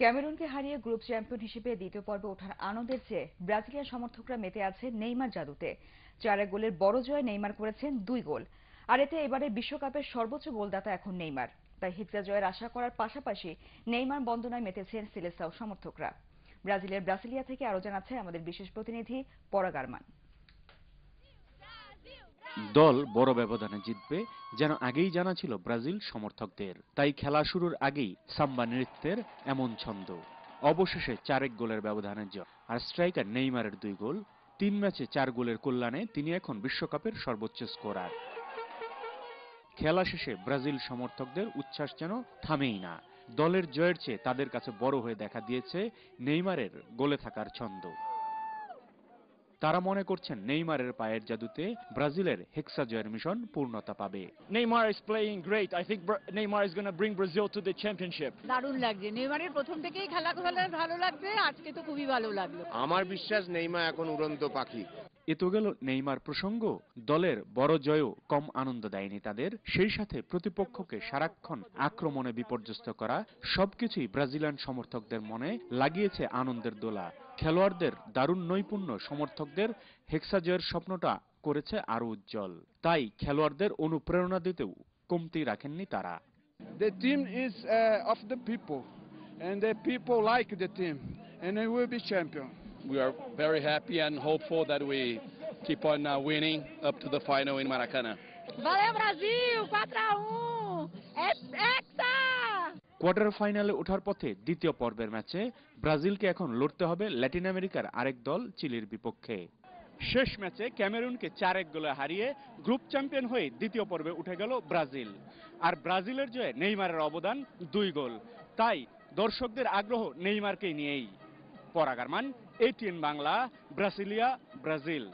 ক্যামেরুনকে হারিয়ে group champion হিসেবে দ্বিতীয় পর্বে ওঠার আনন্দের চেয়ে ব্রাজিলিয়ান সমর্থকরা মেতে আছে নেইমার জাদুতে। চার গোলের বড় জয়ে নেইমার করেছেন দুই গোল। আর এতে এবারে বিশ্বকাপের সর্বোচ্চ গোলদাতা এখন নেইমার। তাই হিটকা জয়ের আশা করার পাশাপাশি নেইমার বন্দনায় মেতেছেন সিলেসাও সমর্থকরা। ব্রাজিলের ব্রাসিলিয়া থেকে আরও জানাচ্ছে আমাদের বিশেষ প্রতিনিধি পরাগারমান দল বড় ব্যবধানে জিতবে, যেন আগেই জানা ছিল ব্রাজিল সমর্থকদের। তাই খেলা শুরুর আগেই সাম্বা নৃত্যের এমন ছন্দ। অবশেষে চারেক গোলের ব্যবধানের জয় আর স্ট্রাইকার নেইমারের দুই গোল। তিন ম্যাচে চার গোলের কল্যাণে তিনি এখন বিশ্বকাপের সর্বোচ্চ স্কোরার। খেলা শেষে ব্রাজিল সমর্থকদের উচ্ছ্বাস যেন থামেই না। দলের জয়ের চেয়ে তাদের কাছে বড় হয়ে দেখা দিয়েছে নেইমারের গোলে থাকার ছন্দ। তারা মনে করছেন নেইমারের পায়ের জাদুতে ব্রাজিলের হেক্সা জয়ের মিশন পূর্ণতা পাবে। Neymar is playing great I think Neymar is gonna bring Brazil to the championship দারুণ লাগছে। নেইমারের প্রথম থেকেই খেলা খেলা ভালো লাগছে আজকে তো খুবই ভালো লাগল। আমার বিশ্বাস নেইমা এখন উড়ন্ত পাখি। এ তো গেল নেইমার প্রসঙ্গ। দলের বড় জয়ও কম আনন্দ দেয়নি তাদের। সেই সাথে প্রতিপক্ষকে সারাক্ষণ আক্রমণে বিপর্যস্ত করা সবকিছুই ব্রাজিলিয়ান সমর্থকদের মনে লাগিয়েছে আনন্দের দোলা। খেলোয়াড়দের দারুণ নৈপুণ্য সমর্থকদের হেক্সা জয়ের স্বপ্নটা করেছে আরও উজ্জ্বল। তাই খেলোয়াড়দের অনুপ্রেরণা দিতেও কমতি রাখেননি তারা। The team is uh, of the people. We are very happy and hopeful that we keep on uh, winning up to the final in Maracanã. Valeu Brasil! 4 a 1 é hexa quarter ফাইনালে ওঠার পথে দ্বিতীয় পর্বের ম্যাচে ব্রাজিলকে এখন লড়তে হবে ল্যাটিন আমেরিকার আরেক দল চিলির বিপক্ষে। শেষ ম্যাচে ক্যামেরুনকে চার এক গোলে হারিয়ে গ্রুপ চ্যাম্পিয়ন হয়ে দ্বিতীয় পর্বে উঠে গেল ব্রাজিল। আর ব্রাজিলের জয়ে নেইমারের অবদান দুই গোল। তাই দর্শকদের আগ্রহ নেইমারকেই নিয়েই। পরাগারমান এটিএন বাংলা ব্রাসিলিয়া ব্রাজিল